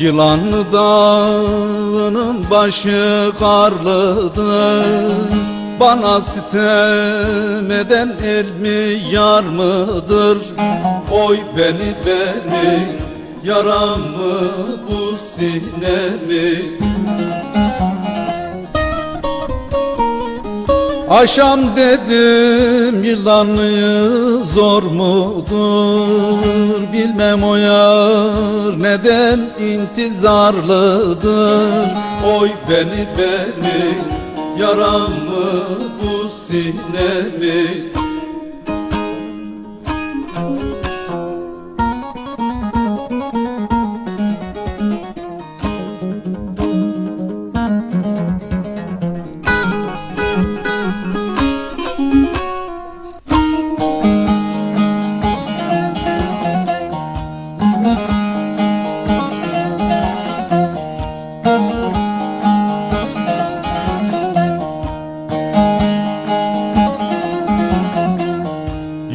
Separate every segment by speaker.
Speaker 1: Yılanlı dağının başı karlıdır. Bana sitem eden el mi yar mıdır? Oy beni beni yaram mı bu sinemi Aşam dedim yılanı zor mudur? Bilmem o yar neden intizarlıdır? Oy beni beni yaram mı bu sinemi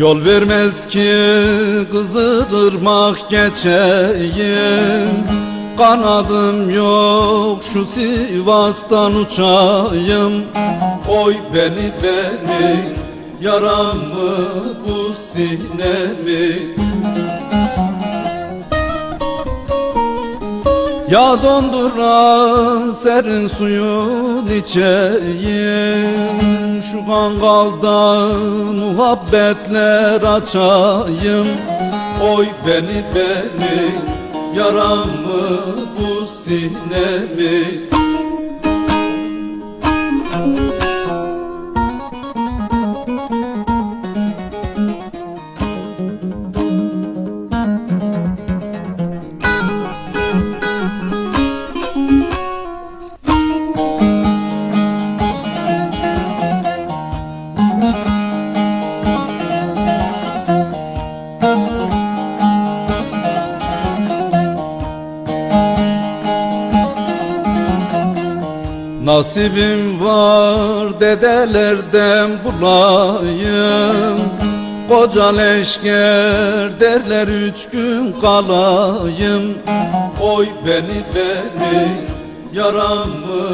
Speaker 1: Yol vermez ki kızılırmak geçeyim. Kanadım yok şu Sivas'tan uçayım. Oy beni beni yaram mı bu sinemi Ya donduran serin suyun içeyim. Şu kangaldan muhabbetler açayım. Oy beni beni yaram mı bu sinemi Nasibim var dedelerden bulayım. Koca leşker derler üç gün kalayım. Oy beni beni yaram mı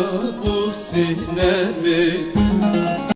Speaker 1: bu sinemi